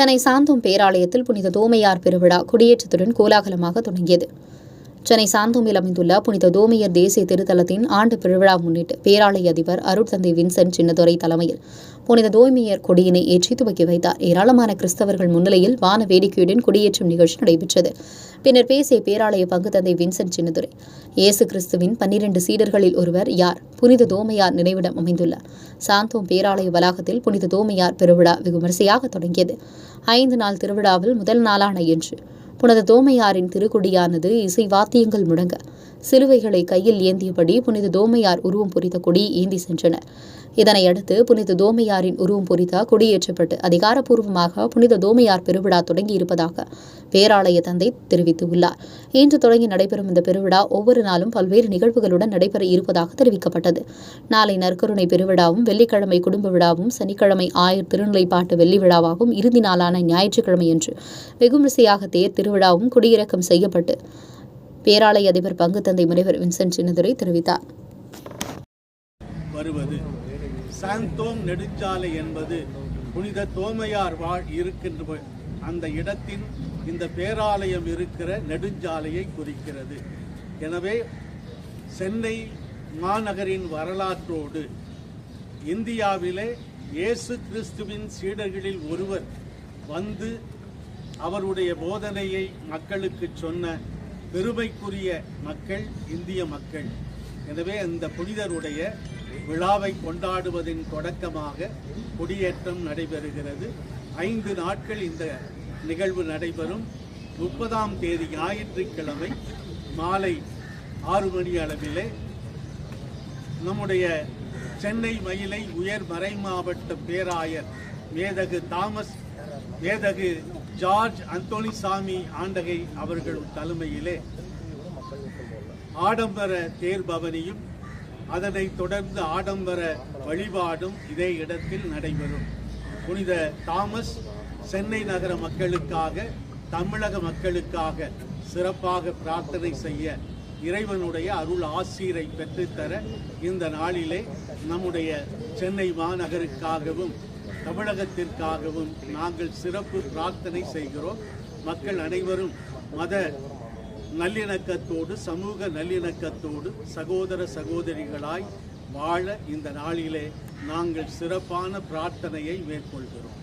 சென்னை சாந்தோம் பேராலயத்தில் புனித தோமையார் பெருவிழா கொடியேற்றத்துடன் கோலாகலமாக தொடங்கியது. சென்னை சாந்தோமில் அமைந்துள்ள புனித தோமையர் தேசிய திருத்தலத்தின் ஆண்டு பெருவிழா முன்னிட்டு பேராலய அதிபர் அருட்தந்தை வின்சென்ட் சின்னதுரை தலைமையில் புனித தோமையர் கொடியினை ஏற்றி துவக்கி வைத்தார். ஏராளமான கிறிஸ்தவர்கள் முன்னிலையில் வான வேடிக்கையுடன் கொடியேற்றும் நிகழ்ச்சி நடைபெற்றது. பின்னர் பேசிய பேராலய பங்குதந்தை வின்சென்ட் சின்னதுரை. இயேசு கிறிஸ்துவின் பன்னிரண்டு சீடர்களில் ஒருவர் யார்? புனித தோமையார் நினைவிடம் அமைந்துள்ள சாந்தோம் பேராலய வளாகத்தில் புனித தோமையார் பெருவிழா வெகு விமரிசையாக தொடங்கியது. ஐந்து நாள் திருவிழாவில் முதல் நாளான இன்று புனித தோமையாரின் திருக்குடியானது இசை வாத்தியங்கள் முழங்க சிலுவைகளை கையில் ஏந்தியபடி புனித தோமையார் உருவம் பொறித்த கொடி ஏந்தி சென்றனர். இதனையடுத்து புனித தோமையாரின் உருவம் பொறித்த கொடியேற்றப்பட்டு அதிகாரப்பூர்வமாக புனித தோமையார் பெருவிழா தொடங்கி இருப்பதாக பேராலய தந்தை தெரிவித்துள்ளார். இன்று தொடங்கி நடைபெறும் இந்த பெருவிழா ஒவ்வொரு நாளும் பல்வேறு நிகழ்வுகளுடன் நடைபெற இருப்பதாக தெரிவிக்கப்பட்டது. நாளை நற்கருணை பெருவிழாவும் வெள்ளிக்கிழமை குடும்ப விழாவும் சனிக்கிழமை ஆயர் திருநிலைப்பாட்டு வெள்ளி விழாவாகவும் இறுதி நாளான ஞாயிற்றுக்கிழமையன்று வெகுமிசையாக தேர் திருவிழாவும் குடியிறக்கம் செய்யப்பட்டு பேராலய அதிபர் பங்கு தந்தை முனைவர் வின்சென்ட் சின்னதுரை தெரிவித்தார். வருவது. சாந்தோம் நெடுஞ்சாலை என்பது புனித தோமையார் வாழ் இருக்கின்ற அந்த இடத்தின் இந்த பேராலயம் இருக்கிற நெடுஞ்சாலையை குறிக்கிறது. எனவே சென்னை மாநகரின் வரலாற்றோடு இந்தியாவிலே இயேசு கிறிஸ்துவின் சீடர்களில் ஒருவர் வந்து அவருடைய போதனையை மக்களுக்கு சொன்ன பெருமைக்குரிய மக்கள் இந்திய மக்கள். எனவே அந்த புனிதருடைய விழாவை கொண்டாடுவதின் தொடக்கமாக கொடியேற்றம் நடைபெறுகிறது. ஐந்து நாட்கள் இந்த நிகழ்வு நடைபெறும். முப்பதாம் தேதி ஞாயிற்றுக்கிழமை மாலை ஆறு மணி அளவிலே நம்முடைய சென்னை மயிலை உயர் மறை மாவட்ட பேராயர் மேதகு தாமஸ் மேதகு ஜார்ஜ் அந்தோணிசாமி ஆண்டகை அவர்கள் தலைமையிலே ஆடம்பர தேர் பவனியும் அதனைத் தொடர்ந்து ஆடம்பர வழிபாடும் இதே இடத்தில் நடைபெறும். புனித தாமஸ் சென்னை நகர மக்களுக்காக தமிழக மக்களுக்காக சிறப்பாக பிரார்த்தனை செய்ய இறைவனுடைய அருள் ஆசீரை பெற்றுத்தர இந்த நாளிலே நம்முடைய சென்னை மாநகருக்காகவும் தமிழகத்திற்காகவும் நாங்கள் சிறப்பு பிரார்த்தனை செய்கிறோம். மக்கள் அனைவரும் மத நல்லிணக்கத்தோடு சமூக நல்லிணக்கத்தோடு சகோதர சகோதரிகளாய் வாழ இந்த நாளிலே நாங்கள் சிறப்பான பிரார்த்தனையை மேற்கொள்கிறோம்.